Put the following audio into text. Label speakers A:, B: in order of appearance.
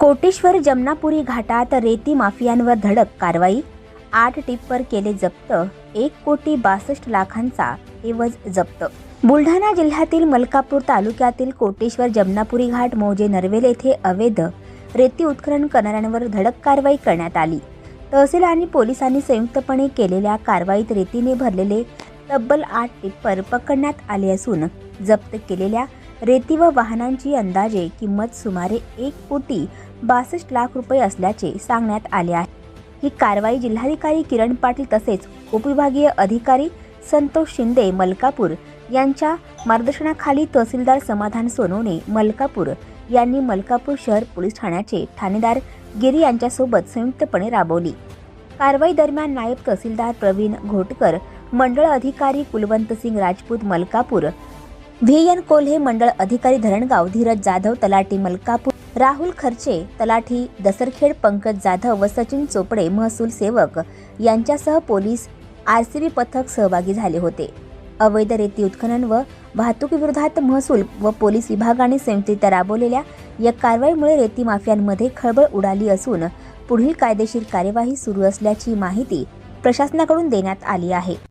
A: कोटेश्वर जमनापुरी घाटात रेती माफियांवर धडक कारवाई आठ टिप्पर केले जप्त एक कोटी बासष्ट लाखांचा एवज जप्त. बुलढाणा जिल्ह्यातील मलकापूर तालुक्यातील कोटेश्वर जमनापुरी घाट मौजे नरवेल येथे अवैध रेती उत्खनन करणाऱ्यांवर धडक कारवाई करण्यात आली. तहसील आणि पोलिसांनी संयुक्तपणे केलेल्या कारवाईत रेतीने भरलेले तब्बल आठ टिप्पर पकडण्यात आले असून जप्त केलेल्या रेती व वाहनांची अंदाजे किंमत सुमारे एक कोटी बासष्ट लाख रुपये असल्याचे सांगण्यात आले आहे. ही कारवाई जिल्हाधिकारी किरण पाटील तसेच उपविभागीय अधिकारी संतोष शिंदे मलकापूर यांच्या मार्गदर्शनाखाली तहसीलदार समाधान सोनवणे मलकापूर यांनी मलकापूर शहर पोलीस ठाण्याचे ठाणेदार गिरी यांच्यासोबत संयुक्तपणे राबवली. कारवाई दरम्यान नायब तहसीलदार प्रवीण घोटकर मंडळ अधिकारी कुलवंत सिंग राजपूत मलकापूर व्ही एन कोल्हे मंडळ अधिकारी धरणगाव धीरज जाधव तलाठी मलकापूर राहुल खर्चे तलाठी दसरखेड पंकज जाधव व सचिन चोपडे महसूल सेवक यांच्यासह पोलीस आरसीबी पथक सहभागी झाले होते. अवैध रेती उत्खनन व वाहतुकीविरोधात महसूल व पोलीस विभागाने संयुक्तरित्या राबवलेल्या या कारवाईमुळे रेती माफियांमध्ये खळबळ उडाली असून पुढील कायदेशीर कार्यवाही सुरू असल्याची माहिती प्रशासनाकडून देण्यात आली आहे.